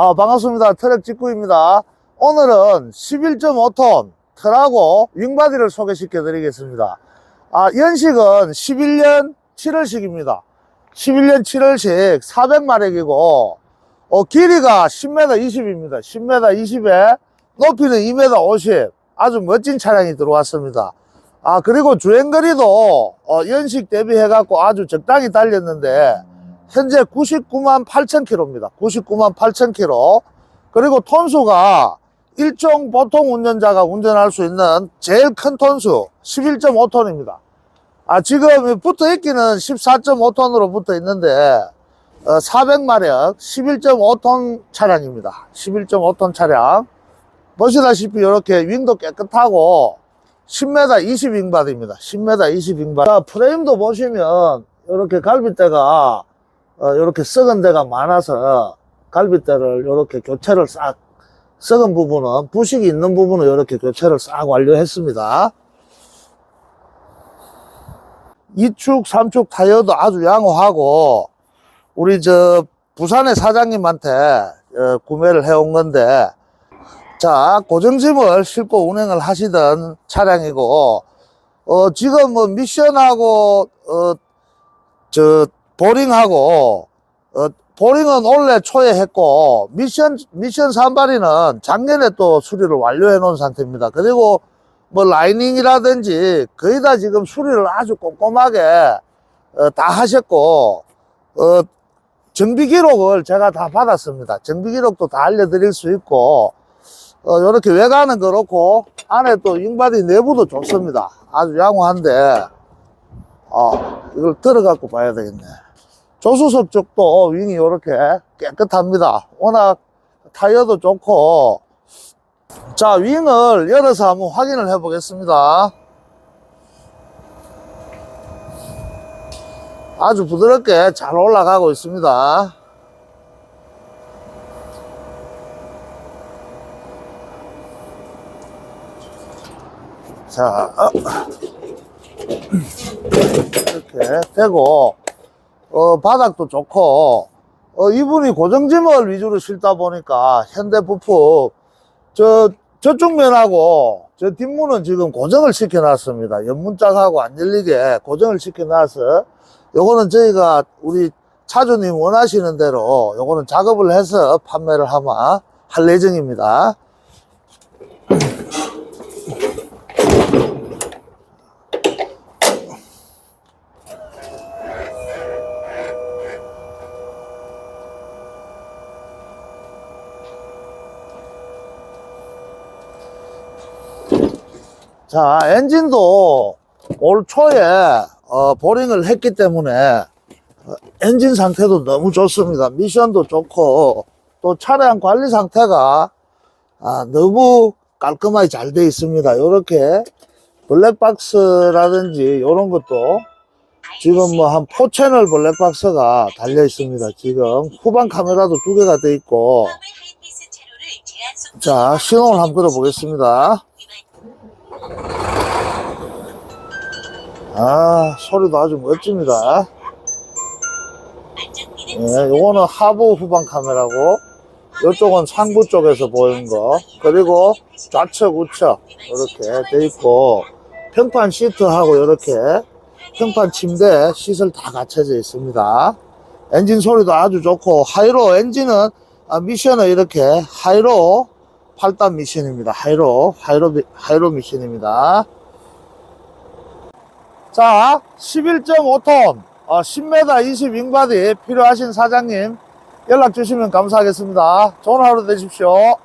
아, 반갑습니다. 트럭 직구입니다. 오늘은 11.5톤 트라고 윙바디를 소개시켜 드리겠습니다. 아, 연식은 11년 7월식입니다. 11년 7월식 400마력이고, 어, 길이가 10m 20입니다. 10m 20에 높이는 2m 50. 아주 멋진 차량이 들어왔습니다. 아, 그리고 주행거리도 어, 연식 대비해갖고 아주 적당히 달렸는데, 현재 99만 8천 킬로입니다. 99만 8천 킬로. 그리고 톤수가 일종 보통 운전자가 운전할 수 있는 제일 큰 톤수 11.5톤입니다. 아, 지금 붙어 있기는 14.5톤으로 붙어 있는데, 어, 400마력 11.5톤 차량입니다. 11.5톤 차량. 보시다시피 이렇게 윙도 깨끗하고 10m 20 윙바디입니다. 10m 20 윙바디. 자, 프레임도 보시면 이렇게 갈빗대가 어, 이렇게 썩은 데가 많아서 갈빗대를 이렇게 교체를 싹 썩은 부분은 부식이 있는 부분은 이렇게 교체를 싹 완료했습니다. 2축, 3축 타이어도 아주 양호하고 우리 저 부산의 사장님한테 어, 구매를 해온 건데 자 고정짐을 싣고 운행을 하시던 차량이고 어, 지금 뭐 미션하고 어, 저 보링하고 어, 보링은 올해 초에 했고 미션 미션 산발이는 작년에 또 수리를 완료해 놓은 상태입니다. 그리고 뭐 라이닝이라든지 거의 다 지금 수리를 아주 꼼꼼하게 어, 다 하셨고 어, 정비 기록을 제가 다 받았습니다. 정비 기록도 다 알려드릴 수 있고 어, 이렇게 외관은 그렇고 안에 또 윙바디 내부도 좋습니다. 아주 양호한데 어, 이걸 들어갖고 봐야 되겠네. 조수석 쪽도 윙이 이렇게 깨끗합니다. 워낙 타이어도 좋고 자 윙을 열어서 한번 확인을 해 보겠습니다. 아주 부드럽게 잘 올라가고 있습니다. 자, 어. 이렇게 되고, 어, 바닥도 좋고, 어, 이분이 고정짐을 위주로 실다 보니까 현대 부품, 저, 저쪽 면하고 저 뒷문은 지금 고정을 시켜놨습니다. 연문짝하고 안 열리게 고정을 시켜놔서 요거는 저희가 우리 차주님 원하시는 대로 요거는 작업을 해서 판매를 하마 할 예정입니다. 자, 엔진도 올 초에 어, 보링을 했기 때문에 어, 엔진 상태도 너무 좋습니다. 미션도 좋고 또 차량 관리 상태가 아, 너무 깔끔하게 잘돼 있습니다. 이렇게 블랙박스라든지 이런 것도 지금 뭐한 포채널 블랙박스가 달려 있습니다. 지금 후방 카메라도 두 개가 돼 있고 자 신호를 한번 끌어 보겠습니다. 아, 소리도 아주 멋집니다. 예, 요거는 하부 후방 카메라고, 요쪽은 상부 쪽에서 보이는 거, 그리고 좌측, 우측, 이렇게 돼 있고, 평판 시트하고 이렇게 평판 침대, 시설 다 갖춰져 있습니다. 엔진 소리도 아주 좋고, 하이로 엔진은, 아, 미션은 이렇게 하이로 8단 미션입니다. 하이로, 하이로, 미- 하이로 미션입니다. 자, 11.5톤, 어, 10m 20 윙바디 필요하신 사장님 연락 주시면 감사하겠습니다. 좋은 하루 되십시오.